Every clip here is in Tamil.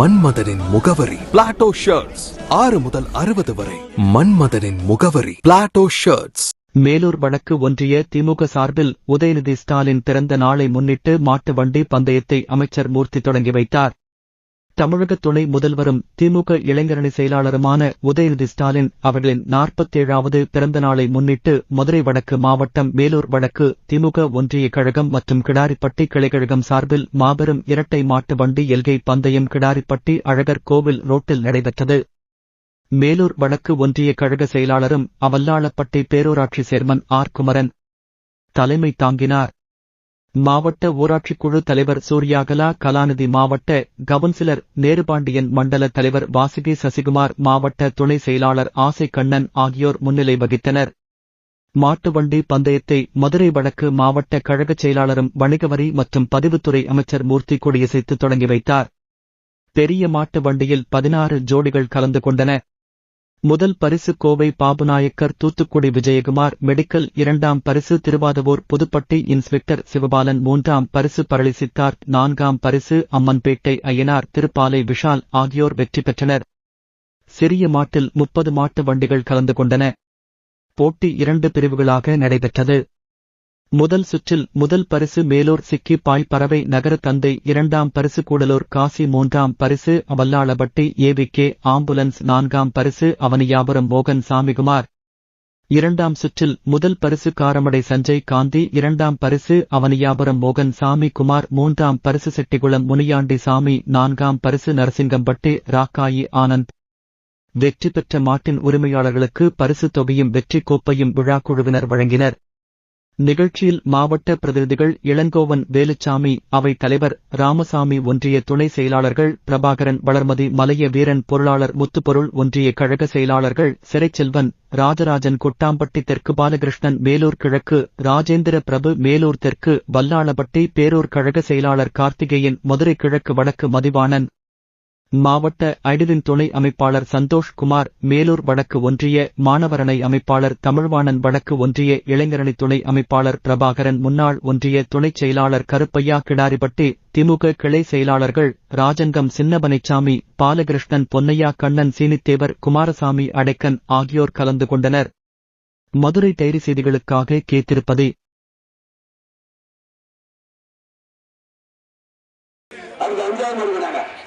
மன்மதனின் முகவரி. பிளாட்டோ ஷர்ட்ஸ் ஆறு முதல் அறுபது வரை. மன்மதனின் முகவரி. பிளாட்டோ ஷர்ட்ஸ் மேலூர் வடக்கு ஒன்றிய திமுக சார்பில் உதயநிதி ஸ்டாலின் பிறந்த நாளை முன்னிட்டு மாட்டு வண்டி பந்தயத்தை அமைச்சர் மூர்த்தி தொடங்கி வைத்தார். தமிழக துணை முதல்வரும் திமுக இளைஞரணி செயலாளருமான உதயநிதி ஸ்டாலின் அவர்களின் நாற்பத்தேழாவது பிறந்த நாளை முன்னிட்டு மதுரை வடக்கு மாவட்டம் மேலூர் வடக்கு திமுக ஒன்றிய கழகம் மற்றும் கிடாரிப்பட்டி கிளைக்கழகம் சார்பில் மாபெரும் இரட்டை மாட்டு வண்டி எல்கை பந்தயம் கிடாரிப்பட்டி அழகர் கோவில் ரோட்டில் நடைபெற்றது. மேலூர் வடக்கு ஒன்றிய கழக செயலாளரும் அவல்லாளப்பட்டி பேரூராட்சி சேர்மன் ஆர் குமரன் தலைமை தாங்கினார். மாவட்ட ஊராட்சிக்குழு தலைவர் சூர்யாகலா கலாநிதி மாவட்ட கவுன்சிலர் நேருபாண்டியன் மண்டல தலைவர் வாசுகி சசிகுமார் மாவட்ட துணை செயலாளர் ஆசை கண்ணன் ஆகியோர் முன்னிலை வகித்தனர். மாட்டுவண்டி பந்தயத்தை மதுரை வடக்கு மாவட்ட கழகச் செயலாளரும் வணிகவரி மற்றும் பதிவுத்துறை அமைச்சர் மூர்த்தி கொடியசைத்து தொடங்கி வைத்தார். பெரிய மாட்டு வண்டியில் பதினாறு ஜோடிகள் கலந்து கொண்டன. முதல் பரிசு கோவை பாபுநாயக்கர் தூத்துக்குடி விஜயகுமார் மெடிக்கல் இரண்டாம் பரிசு திருவாதவூர் புதுப்பட்டி இன்ஸ்பெக்டர் சிவபாலன் மூன்றாம் பரிசு பரளி சித்தார்த் நான்காம் பரிசு அம்மன்பேட்டை அய்யனார் திருப்பாலை விஷால் ஆகியோர் வெற்றி பெற்றனர். சிறிய மாட்டில் முப்பது மாட்டு வண்டிகள் கலந்து கொண்டன. போட்டி இரண்டு பிரிவுகளாக நடைபெற்றது. முதல் சுற்றில் முதல் பரிசு மேலூர் சிக்கி பாய் பறவை நகர தந்தை இரண்டாம் பரிசு கூடலூர் காசி மூன்றாம் பரிசு அவல்லாளபட்டி ஏவிகே ஆம்புலன்ஸ் நான்காம் பரிசு அவனியாபுரம் மோகன் சாமிகுமார். இரண்டாம் சுற்றில் முதல் பரிசு காரமடை சஞ்சய் காந்தி இரண்டாம் பரிசு அவனியாபுரம் மோகன் சாமி குமார் மூன்றாம் பரிசு செட்டிகுளம் முனியாண்டி சாமி நான்காம் பரிசு நரசிங்கம்பட்டி ராக்காயி ஆனந்த். வெற்றி பெற்ற மாட்டின் உரிமையாளர்களுக்கு பரிசு தொகையும் வெற்றி கோப்பையும் விழாக்குழுவினர் வழங்கினர். நிகழ்ச்சியில் மாவட்ட பிரதிநிதிகள் இளங்கோவன் வேலுச்சாமி அவை தலைவர் ராமசாமி ஒன்றிய துணை செயலாளர்கள் பிரபாகரன் வளர்மதி மலைய வீரன் பொருளாளர் முத்துப்பொருள் ஒன்றிய கழக செயலாளர்கள் சிறைச்செல்வன் ராஜராஜன் கொட்டாம்பட்டி தெற்கு பாலகிருஷ்ணன் மேலூர் கிழக்கு ராஜேந்திர பிரபு மேலூர் தெற்கு வல்லாளப்பட்டி பேரூர் கழக செயலாளர் கார்த்திகேயன் மதுரை கிழக்கு வடக்கு மதிவாணன் மாவட்ட ஐடிலின் துணை அமைப்பாளர் சந்தோஷ் குமார் மேலூர் வடக்கு ஒன்றிய மாணவரணை அமைப்பாளர் தமிழ்வாணன் வடக்கு ஒன்றிய இளைஞரணி துணை அமைப்பாளர் பிரபாகரன் முன்னாள் ஒன்றிய துணைச் செயலாளர் கருப்பையா கிடாரிப்பட்டி திமுக கிளை செயலாளர்கள் ராஜங்கம் சின்னபனைச்சாமி பாலகிருஷ்ணன் பொன்னையா கண்ணன் சீனித்தேவர் குமாரசாமி அடைக்கன் ஆகியோர் கலந்து கொண்டனர். மதுரை டைரி செய்திகளுக்காக கேத்திருப்பது அஞ்சாவது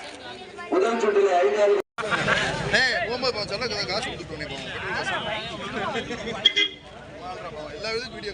முதல் சுற்றில் ஐந்தாவது ஏய் போகும்போது பா சொல்ல காசு கொடுத்துட்டு நீ போவோம் எல்லா விதத்துக்கும் video